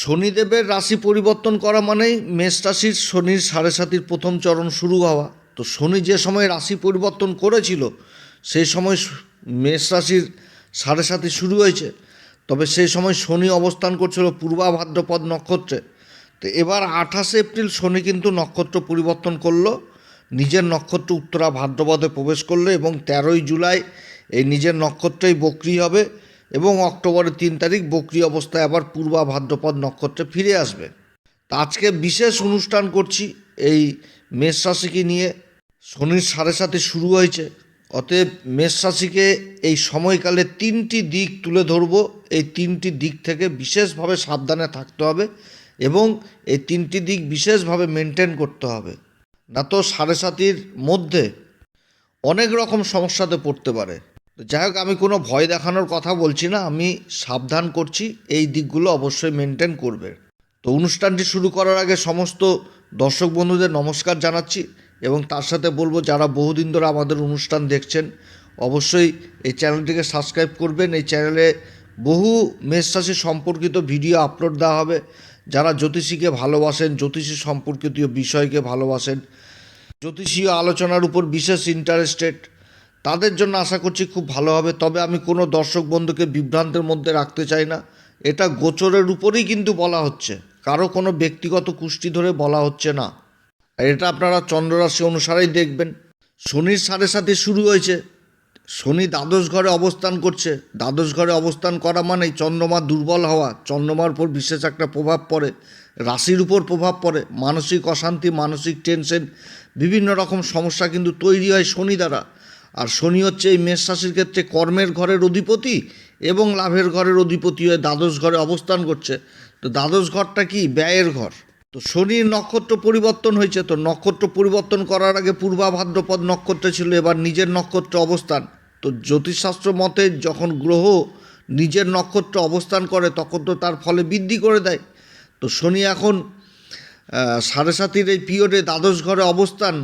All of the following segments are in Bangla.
শনিদেবের রাশি পরিবর্তন করা মানেই মেষ রাশির শনির সাড়ে সাতির প্রথম চরণ শুরু হওয়া। তো শনি যে সময় রাশি পরিবর্তন করেছিল, সেই সময় মেষ রাশির সাড়ে সাতি শুরু হয়েছে। তবে সেই সময় শনি অবস্থান করছিল পূর্বা ভাদ্রপদ নক্ষত্রে। তো এবার আঠাশে এপ্রিল শনি কিন্তু নক্ষত্র পরিবর্তন করল, নিজের নক্ষত্র উত্তরা ভাদ্রপদে প্রবেশ করল এবং তেরোই জুলাই এই নিজের নক্ষত্রেই বক্রি হবে। এবং অক্টোবরের তিন তারিখ বক্রি অবস্থায় আবার পূর্বা ভাদ্রপদ নক্ষত্রে ফিরে আসবে। তা আজকে বিশেষ অনুষ্ঠান করছি এই মেষ রাশিকে নিয়ে। শনির সাড়ে সাথে শুরু হয়েছে। অতএব মেষ রাশিকে এই সময়কালে তিনটি দিক তুলে ধরব। এই তিনটি দিক থেকে বিশেষভাবে সাবধানে থাকতে হবে এবং এই তিনটি দিক বিশেষভাবে মেনটেন করতে হবে। না তো সাড়ে সাতির মধ্যে অনেক রকম সমস্যাতে পড়তে পারে। তো যাই হোক, আমি কোনো ভয় দেখানোর কথা বলছি না, আমি সাবধান করছি, এই দিকগুলো অবশ্যই মেনটেন করবে। তো অনুষ্ঠানটি শুরু করার আগে সমস্ত দর্শক বন্ধুদের নমস্কার জানাচ্ছি এবং তার সাথে বলব, যারা বহুদিন ধরে আমাদের অনুষ্ঠান দেখছেন, অবশ্যই এই চ্যানেলটিকে সাবস্ক্রাইব করবেন। এই চ্যানেলে বহু মেষ রাশি সম্পর্কিত ভিডিও আপলোড দেওয়া হবে। যারা জ্যোতিষীকে ভালোবাসেন, জ্যোতিষী সম্পর্কিত বিষয়কে ভালোবাসেন, জ্যোতিষীয় আলোচনার উপর বিশেষ ইন্টারেস্টেড তাদের জন্য আশা করছি খুব ভালো হবে, তবে আমি কোনো দর্শক বন্ধুকে বিভ্রান্তের মধ্যে রাখতে চাই না। এটা গোচরের উপরেই কিন্তু বলা হচ্ছে। কারও কোনো ব্যক্তিগত কুষ্টি ধরে বলা হচ্ছে না। এটা আপনারা চন্দ্ররাশি অনুসারেই দেখবেন। শনির সাড়ে সাথে শুরু হয়েছে। শনি দ্বাদশ ঘরে অবস্থান করছে। দ্বাদশ ঘরে অবস্থান করা মানেই চন্দ্রমা দুর্বল হওয়া। চন্দ্রমার উপর বিশেষ একটা প্রভাব পড়ে। রাশির উপর প্রভাব পড়ে। মানসিক অশান্তি, মানসিক টেনশন বিভিন্ন রকম সমস্যা কিন্তু তৈরি হয় শনি দ্বারা। আর শনি হচ্ছে এই মেষ রাশির ক্ষেত্রে কর্মের ঘরের অধিপতি এবং লাভের ঘরের অধিপতি হয়ে দ্বাদশ ঘরে অবস্থান করছে। তো দ্বাদশ ঘরটা কি? ব্যয়ের ঘর। তো শনির নক্ষত্র পরিবর্তন হয়েছে। তো নক্ষত্র পরিবর্তন করার আগে পূর্বা ভাদ্রপদ নক্ষত্রে ছিল, এবার নিজের নক্ষত্র অবস্থান। তো জ্যোতিষশাস্ত্র মতে যখন গ্রহ নিজের নক্ষত্র অবস্থান করে, তখন তো তার ফলে বৃদ্ধি করে দেয়। তো শনি এখন সাড়ে সাতির এই পিরিয়ডে দ্বাদশ ঘরে অবস্থান।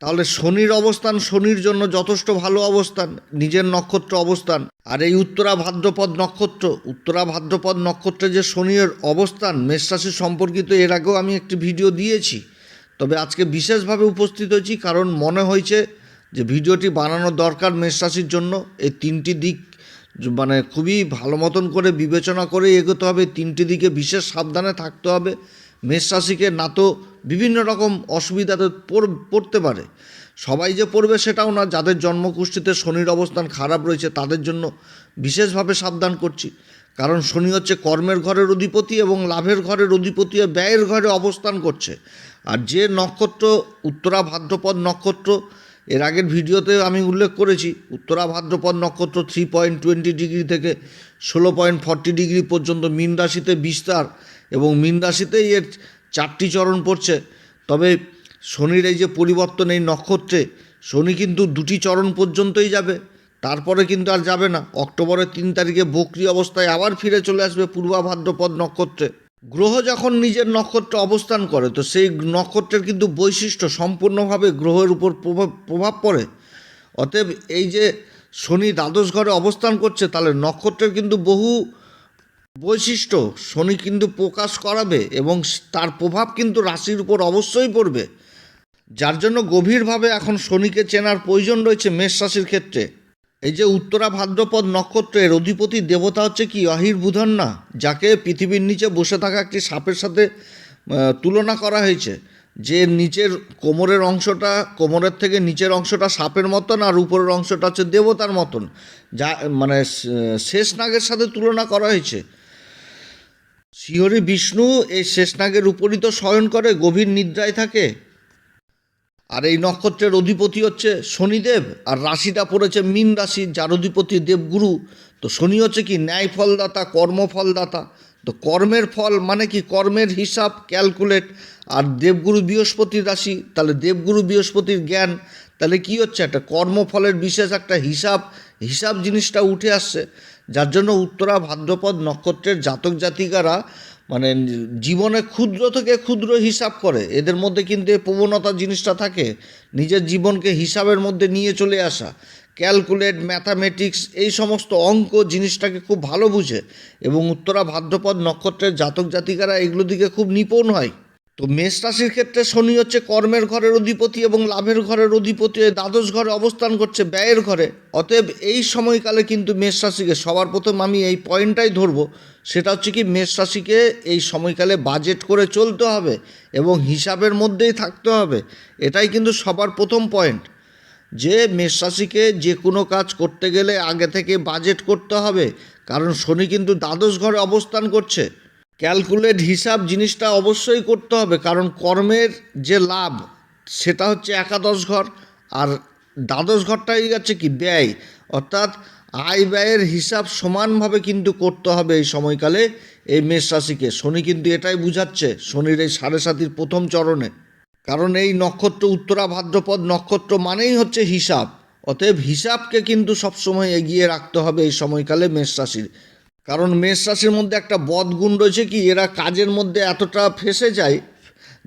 তাহলে শনির অবস্থান, শনির জন্য যথেষ্ট ভালো অবস্থান, নিজের নক্ষত্র অবস্থান। আর এই উত্তরা ভাদ্রপদ নক্ষত্র, উত্তরা ভাদ্রপদ নক্ষত্রে যে শনির অবস্থান, মেষ রাশি সম্পর্কিত, এর আগেও আমি একটি ভিডিও দিয়েছি। তবে আজকে বিশেষভাবে উপস্থিত হয়েছি, কারণ মনে হয়েছে যে ভিডিওটি বানানো দরকার মেষ রাশির জন্য। এই তিনটি দিক মানে খুবই ভালো মতন করে বিবেচনা করে এগোতে হবে। তিনটি দিকে বিশেষ সাবধানে থাকতে হবে। মেষ রাশিকে না তো বিভিন্ন রকম অসুবিধাতে পড়- পড়তে পারে। সবাই যে পড়বে সেটাও না, যাদের জন্মকুষ্ঠিতে শনির অবস্থান খারাপ রয়েছে তাদের জন্য বিশেষভাবে সাবধান করছি। কারণ শনি হচ্ছে কর্মের ঘরের অধিপতি এবং লাভের ঘরের অধিপতি ব্যয়ের ঘরে অবস্থান করছে। আর যে নক্ষত্র, উত্তরা ভাদ্রপদ নক্ষত্র, এর আগের ভিডিওতে আমি উল্লেখ করেছি, উত্তরা ভাদ্রপদ নক্ষত্র থ্রি পয়েন্ট টোয়েন্টি ডিগ্রি থেকে ষোলো পয়েন্ট ফর্টি ডিগ্রি পর্যন্ত মীন রাশিতে বিস্তার এবং মীন রাশিতেই এর চারটি চরণ পড়ছে। তবে শনির এই যে পরিবর্তন এই নক্ষত্রে, শনি কিন্তু দুটি চরণ পর্যন্তই যাবে। তারপরে কিন্তু আর যাবে না। অক্টোবরের তিন তারিখে বকরি অবস্থায় আবার ফিরে চলে আসবে পূর্বাভাদ্রপদ নক্ষত্রে। গ্রহ যখন নিজের নক্ষত্রে অবস্থান করে, তো সেই নক্ষত্রের কিন্তু বৈশিষ্ট্য সম্পূর্ণভাবে গ্রহের উপর প্রভাব প্রভাব পড়ে। অতএব এই যে শনি দ্বাদশ ঘরে অবস্থান করছে, তাহলে নক্ষত্রের কিন্তু বহু বৈশিষ্ট্য, শনি কিন্তু প্রকাশ করাবে এবং তার প্রভাব কিন্তু রাশির উপর অবশ্যই পড়বে। যার জন্য গভীরভাবে এখন শনিকে চেনার প্রয়োজন রয়েছে মেষ রাশির ক্ষেত্রে। এই যে উত্তরা ভাদ্রপদ নক্ষত্রের অধিপতি দেবতা হচ্ছে কি অহির বুধন না যাকে পৃথিবীর নিচে বসে থাকা একটি সাপের সাথে তুলনা করা হয়েছে। যে নিচের কোমরের অংশটা, কোমরের থেকে নিচের অংশটা সাপের মতন আর উপরের অংশটা হচ্ছে দেবতার মতন, যা মানে শেষ নাগের সাথে তুলনা করা হয়েছে। শ্রীহরি বিষ্ণু এই শেষনাগের উপরই তো শয়ন করে, গভীর নিদ্রায় থাকে। আর এই নক্ষত্রের অধিপতি হচ্ছে শনিদেব, আর রাশিটা পড়েছে মীন রাশি যার অধিপতি দেবগুরু। তো শনি হচ্ছে কি ন্যায় ফলদাতা কর্মফলদাতা। তো কর্মের ফল মানে কি? কর্মের হিসাব, ক্যালকুলেট। আর দেবগুরু বৃহস্পতির রাশি, তাহলে দেবগুরু বৃহস্পতির জ্ঞান। তাহলে কি হচ্ছে? একটা কর্মফলের বিশেষ একটা হিসাব হিসাব জিনিসটা উঠে আসছে। যার জন্য উত্তরা ভাদ্রপদ নক্ষত্রের জাতক জাতিকারা মানে জীবনে ক্ষুদ্র থেকে ক্ষুদ্র হিসাব করে। এদের মধ্যে কিন্তু এই প্রবণতা জিনিসটা থাকে। নিজের জীবনকে হিসাবের মধ্যে নিয়ে চলে আসা। ক্যালকুলেট, ম্যাথামেটিক্স এই সমস্ত অঙ্ক জিনিসটাকে খুব ভালো বুঝে। এবং উত্তরা ভাদ্রপদ নক্ষত্রের জাতক জাতিকারা এগুলো দিকে খুব নিপুণ হয়। তো মেষ রাশির ক্ষেত্রে শনি হচ্ছে কর্মের ঘরের অধিপতি এবং লাভের ঘরের অধিপতি দ্বাদশ ঘরে অবস্থান করছে ব্যয়ের ঘরে। অতএব এই সময়কালে কিন্তু মেষ রাশিকে সবার প্রথম আমি এই পয়েন্টটাই ধরবো, সেটা হচ্ছে কি মেষ রাশিকে এই সময়কালে বাজেট করে চলতে হবে এবং হিসাবের মধ্যেই থাকতে হবে, এটাই কিন্তু সবার প্রথম পয়েন্ট। যে মেষ রাশিকে যে কোনো কাজ করতে গেলে আগে থেকে বাজেট করতে হবে, কারণ শনি কিন্তু দ্বাদশ ঘরে অবস্থান করছে। ক্যালকুলেট হিসাব জিনিসটা অবশ্যই করতে হবে, কারণ কর্মের যে লাভ, সেটা হচ্ছে একাদশ ঘর, আর দ্বাদশ ঘরটাই যাচ্ছে কি ব্যয়। অর্থাৎ আয় ব্যয়ের হিসাব সমানভাবে কিন্তু করতে হবে এই সময়কালে এই মেষ রাশিকে। শনি কিন্তু এটাই বুঝাচ্ছে, শনির এই সাড়ে সাতির প্রথম চরণে। কারণ এই নক্ষত্র উত্তরা ভাদ্রপদ নক্ষত্র মানেই হচ্ছে হিসাব। অতএব হিসাবকে কিন্তু সবসময় এগিয়ে রাখতে হবে এই সময়কালে মেষ রাশির। কারণ মেষ রাশির মধ্যে একটা বদগুণ রয়েছে কি, এরা কাজের মধ্যে এতটা ফেসে যায়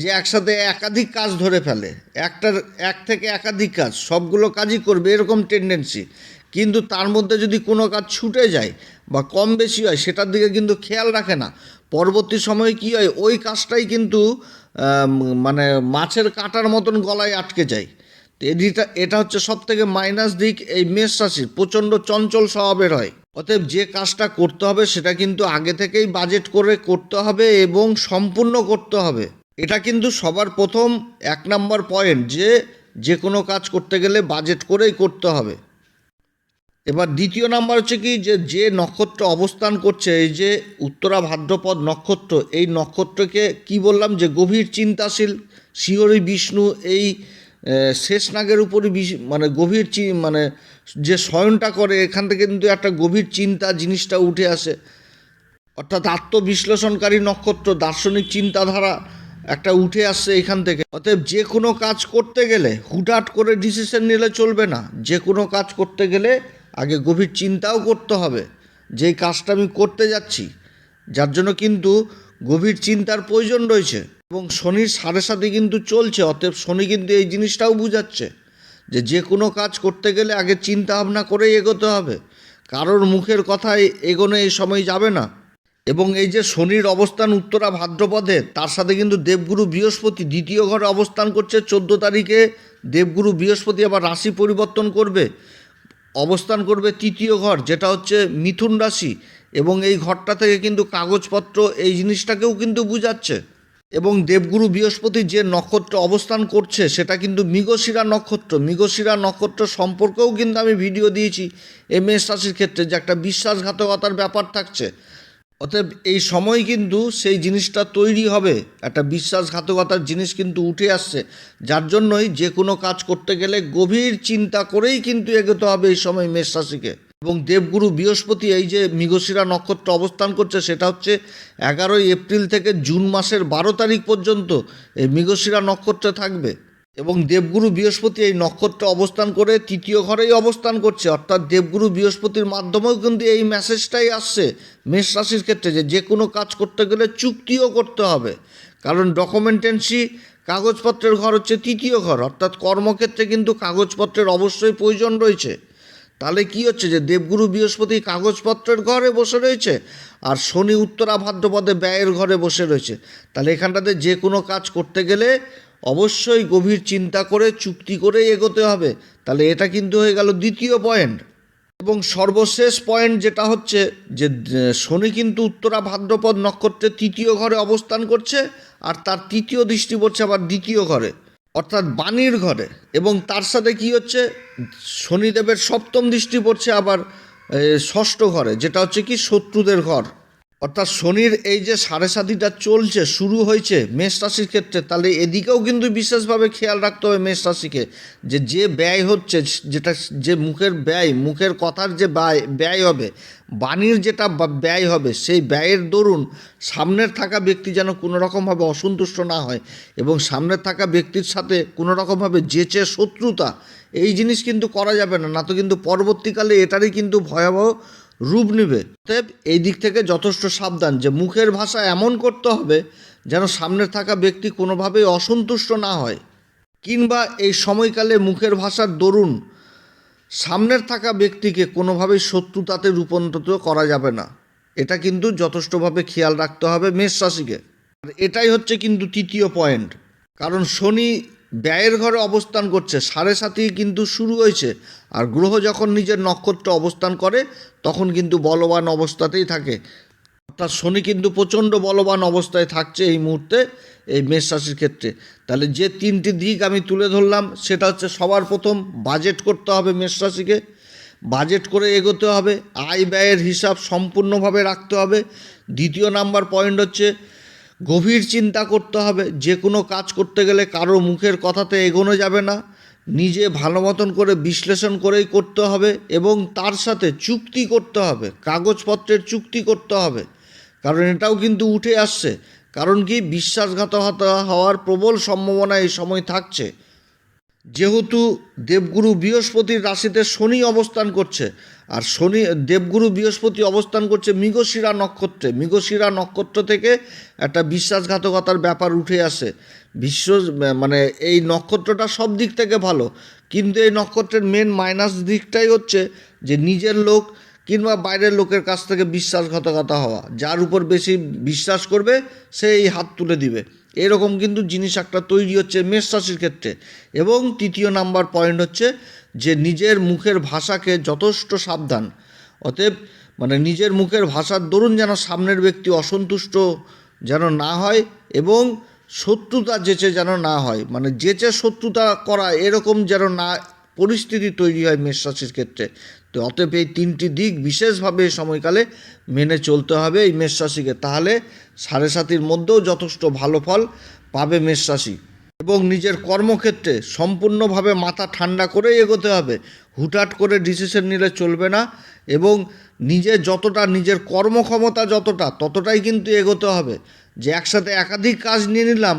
যে একসাথে একাধিক কাজ ধরে ফেলে। একটার, এক থেকে একাধিক কাজ, সবগুলো কাজই করবে, এরকম টেন্ডেন্সি কিন্তু তার মধ্যে যদি কোনো কাজ ছুটে যায় বা কম বেশি হয়, সেটার দিকে কিন্তু খেয়াল রাখে না। পরবর্তী সময়ে কী হয়, ওই কাজটাই কিন্তু মানে মাছের কাঁটার মতন গলায় আটকে যায়। তো এদিকটা, এটা হচ্ছে সব থেকে মাইনাস দিক এই মেষ রাশির। প্রচণ্ড চঞ্চল স্বভাবের হয়। অতএব যে কাজটা করতে হবে সেটা কিন্তু আগে থেকেই বাজেট করে করতে হবে এবং সম্পূর্ণ করতে হবে। এটা কিন্তু সবার প্রথম এক নম্বর পয়েন্ট যে যে কোনো কাজ করতে গেলে বাজেট করেই করতে হবে। এবার দ্বিতীয় নাম্বার হচ্ছে কি যে যে নক্ষত্র অবস্থান করছে, এই যে উত্তরা ভাদ্রপদ নক্ষত্র, এই নক্ষত্রকে কি বললাম যে গভীর চিন্তাশীল শিহরি বিষ্ণু, এই শেষনাগের উপরই মানে গভীর মানে যে করে, এখান থেকে কিন্তু একটা গভীর চিন্তা জিনিসটা উঠে আসে। অর্থাৎ আত্মবিশ্লেষণকারী নক্ষত্র, দার্শনিক চিন্তাধারা একটা উঠে আসছে এখান থেকে। অতএব যে কোনো কাজ করতে গেলে হুটহাট করে ডিসিশন নিলে চলবে না। যে কোনো কাজ করতে গেলে আগে গভীর চিন্তাও করতে হবে, যেই কাজটা আমি করতে যাচ্ছি। যার জন্য কিন্তু গভীর চিন্তার প্রয়োজন রয়েছে এবং শনির সাড়ে সাথে কিন্তু চলছে, অতএব শনি কিন্তু এই জিনিসটাও বুঝাচ্ছে। যে যে কোনো কাজ করতে গেলে আগে চিন্তা ভাবনা করেই এগোতে হবে। কারোর মুখের কথায় এগোনো এই সময় যাবে না। এবং এই যে শনির অবস্থান উত্তরা ভাদ্রপদে, তার সাথে কিন্তু দেবগুরু বৃহস্পতি দ্বিতীয় ঘরে অবস্থান করছে চোদ্দ তারিখে। দেবগুরু বৃহস্পতি আবার রাশি পরিবর্তন করবে, অবস্থান করবে তৃতীয় ঘর, যেটা হচ্ছে মিথুন রাশি। এবং এই ঘরটা থেকে কিন্তু কাগজপত্র, এই জিনিসটাকেও কিন্তু বুঝাচ্ছে। এবং দেবগুরু বৃহস্পতি যে নক্ষত্র অবস্থান করছে, সেটা কিন্তু মৃগশিরা নক্ষত্র। মৃগশিরা নক্ষত্র সম্পর্কেও কিন্তু আমি ভিডিও দিয়েছি এই মেষ রাশির ক্ষেত্রে যে একটা বিশ্বাসঘাতকতার ব্যাপার থাকছে। অতএব এই সময় কিন্তু সেই জিনিসটা তৈরি হবে, একটা বিশ্বাসঘাতকতার জিনিস কিন্তু উঠে আসছে, যার জন্যই যে কোনো কাজ করতে গেলে গভীর চিন্তা করেই কিন্তু এগোতে হবে এই সময় মেষ রাশিকে। এবং দেবগুরু বৃহস্পতি এই যে মৃগশিরা নক্ষত্র অবস্থান করছে, সেটা হচ্ছে এগারোই এপ্রিল থেকে জুন মাসের বারো তারিখ পর্যন্ত এই মৃগশিরা নক্ষত্রে থাকবে। এবং দেবগুরু বৃহস্পতি এই নক্ষত্রে অবস্থান করে তৃতীয় ঘরেই অবস্থান করছে। অর্থাৎ দেবগুরু বৃহস্পতির মাধ্যমেও কিন্তু এই মেসেজটাই আসছে মেষ রাশির ক্ষেত্রে যে যে কোনো কাজ করতে গেলে চুক্তিও করতে হবে। কারণ ডকুমেন্টেন্সি কাগজপত্রের ঘর হচ্ছে তৃতীয় ঘর, অর্থাৎ কর্মক্ষেত্রে কিন্তু কাগজপত্রের অবশ্যই প্রয়োজন রয়েছে। তাহলে কি হচ্ছে যে দেবগুরু বৃহস্পতি কাগজপত্রের ঘরে বসে রয়েছে আর শনি উত্তরা ভাদ্রপদে ব্যয়ের ঘরে বসে রয়েছে? তাহলে এখানটাতে যে কোনো কাজ করতে গেলে অবশ্যই গভীর চিন্তা করে, চুক্তি করেই এগোতে হবে। তাহলে এটা কিন্তু হয়ে গেল দ্বিতীয় পয়েন্ট। এবং সর্বশেষ পয়েন্ট যেটা হচ্ছে যে শনি কিন্তু উত্তরা ভাদ্রপদ নক্ষত্রের তৃতীয় ঘরে অবস্থান করছে, আর তার তৃতীয় দৃষ্টি পড়ছে আবার দ্বিতীয় ঘরে। অর্থাৎ বাণীর ঘরে। এবং তার সাথে কি হচ্ছে? শনিদেবের সপ্তম দৃষ্টি পড়ছে আবার ষষ্ঠ ঘরে, যেটা হচ্ছে কি? শত্রুদের ঘর। অর্থাৎ শনির এই যে সাড়ে সাতিটা চলছে, শুরু হয়েছে মেষ রাশির ক্ষেত্রে, তাহলে এদিকেও কিন্তু বিশেষভাবে খেয়াল রাখতে হবে মেষ রাশিকে, যে যে ব্যয় হচ্ছে, যেটা যে মুখের ব্যয়, মুখের কথার যে ব্যয় ব্যয় হবে, বাণীর যেটা ব্যয় হবে, সেই ব্যয়ের দরুন সামনের থাকা ব্যক্তি যেন কোনো রকমভাবে অসন্তুষ্ট না হয় এবং সামনের থাকা ব্যক্তির সাথে কোনো রকমভাবে যেচে শত্রুতা, এই জিনিস কিন্তু করা যাবে না না তো কিন্তু পরবর্তীকালে এটারই কিন্তু ভয়াবহ রূপ নেবে। অতএব এই দিক থেকে যথেষ্ট সাবধান যে মুখের ভাষা এমন করতে হবে যেন সামনে থাকা ব্যক্তি কোনোভাবেই অসন্তুষ্ট না হয়। কিংবা এই সময়কালে মুখের ভাষার দরুন সামনের থাকা ব্যক্তিকে কোনোভাবেই শত্রুতাতে রূপান্তরিত করা যাবে না। এটা কিন্তু যথেষ্টভাবে খেয়াল রাখতে হবে মেষ রাশিকে। আর এটাই হচ্ছে কিন্তু তৃতীয় পয়েন্ট কারণ শনি ব্যয়ের ঘরে অবস্থান করছে, সাড়ে সাতই কিন্তু শুরু হয়েছে। আর গ্রহ যখন নিজের নক্ষত্র অবস্থান করে, তখন কিন্তু বলবান অবস্থাতেই থাকে। অর্থাৎ শনি কিন্তু প্রচণ্ড বলবান অবস্থায় থাকছে এই মুহূর্তে, এই মেষ রাশির ক্ষেত্রে। তাহলে যে তিনটি দিক আমি তুলে ধরলাম, সেটা হচ্ছে সবার প্রথম বাজেট করতে হবে মেষ রাশিকে। বাজেট করে এগোতে হবে, আয় ব্যয়ের হিসাব সম্পূর্ণভাবে রাখতে হবে। দ্বিতীয় নাম্বার পয়েন্ট হচ্ছে গভীর চিন্তা করতে হবে, যে কোনো কাজ করতে গেলে কারও মুখের কথাতে এগোনো যাবে না। নিজে ভালো মতন করে বিশ্লেষণ করেই করতে হবে এবং তার সাথে চুক্তি করতে হবে, কাগজপত্রের চুক্তি করতে হবে। কারণ এটাও কিন্তু উঠে আসছে। কারণ কি, বিশ্বাসঘাতকতা হওয়ার প্রবল সম্ভাবনা এই সময় থাকছে। যেহেতু দেবগুরু বৃহস্পতির রাশিতে শনি অবস্থান করছে, আর শনি, দেবগুরু বৃহস্পতি অবস্থান করছে মৃগশিরা নক্ষত্রে। মৃগশিরা নক্ষত্র থেকে একটা বিশ্বাসঘাতকতার ব্যাপার উঠে আসে। বিশ্ব মানে এই নক্ষত্রটা সব দিক থেকে ভালো, কিন্তু এই নক্ষত্রের মেন মাইনাস দিকটাই হচ্ছে যে নিজের লোক কিংবা বাইরের লোকের কাছ থেকে বিশ্বাসঘাতকতা হওয়া। যার উপর বেশি বিশ্বাস করবে, সে এই হাত তুলে দিবে। এরকম কিন্তু জিনিস একটা তৈরি হচ্ছে মেষ রাশির ক্ষেত্রে। এবং তৃতীয় নাম্বার পয়েন্ট হচ্ছে যে নিজের মুখের ভাষাকে যথেষ্ট সাবধান। অতএব মানে নিজের মুখের ভাষার দরুন যেন সামনের ব্যক্তি অসন্তুষ্ট যেন না হয় এবং শত্রুতা যেচে যেন না হয়। মানে যেচে শত্রুতা করা এরকম যেন না পরিস্থিতি তৈরি হয় মেষ রাশির ক্ষেত্রে। তো অতএব এই তিনটি দিক বিশেষভাবে সময়কালে মেনে চলতে হবে এই মেষ রাশিকে। তাহলে সাড়ে সাতির মধ্যেও যথেষ্ট ভালো ফল পাবে মেষ রাশি। এবং নিজের কর্মক্ষেত্রে সম্পূর্ণভাবে মাথা ঠান্ডা করেই এগোতে হবে। হুটহাট করে ডিসিশন নিলে চলবে না এবং নিজে যতটা নিজের কর্মক্ষমতা যতটা, ততটাই কিন্তু এগোতে হবে। যে একসাথে একাধিক কাজ নিয়ে নিলাম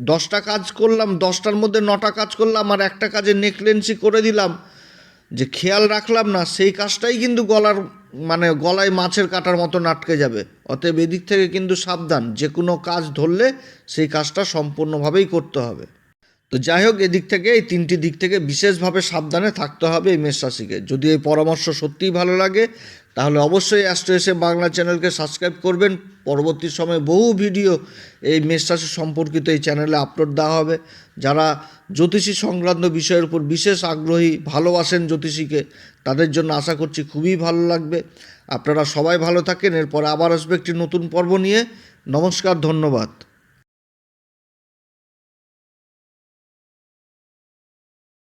দশটা কাজ করলাম, দশটার মধ্যে নটা কাজ করলাম আর একটা কাজে নেকলেন্সি করে দিলাম। যে খেয়াল রাখলাম না, সেই কাজটাই কিন্তু গলার মানে গলায় মাছের কাটার মতো আটকে যাবে। অতএব এদিক থেকে কিন্তু সাবধান যে কোনো কাজ ধরলে সেই কাজটা সম্পূর্ণভাবেই করতে হবে। তো যাই হোক, এদিক থেকে, এই তিনটি দিক থেকে বিশেষভাবে সাবধানে থাকতে হবে এই মেষ রাশিকে। যদি এই পরামর্শ সত্যিই ভালো লাগে তাহলে অবশ্যই অ্যাস্ট্রো এসে বাংলা চ্যানেলকে সাবস্ক্রাইব করবেন। পরবর্তী সময়ে বহু ভিডিও এই মেষ সম্পর্কিত এই চ্যানেলে আপলোড দেওয়া হবে। যারা জ্যোতিষী সংক্রান্ত বিষয়ের উপর বিশেষ আগ্রহী, ভালোবাসেন জ্যোতিষীকে, তাদের জন্য আশা করছি খুবই ভালো লাগবে। আপনারা সবাই ভালো থাকেন, এরপর আবার আসবে একটি নতুন পর্ব নিয়ে। নমস্কার, ধন্যবাদ।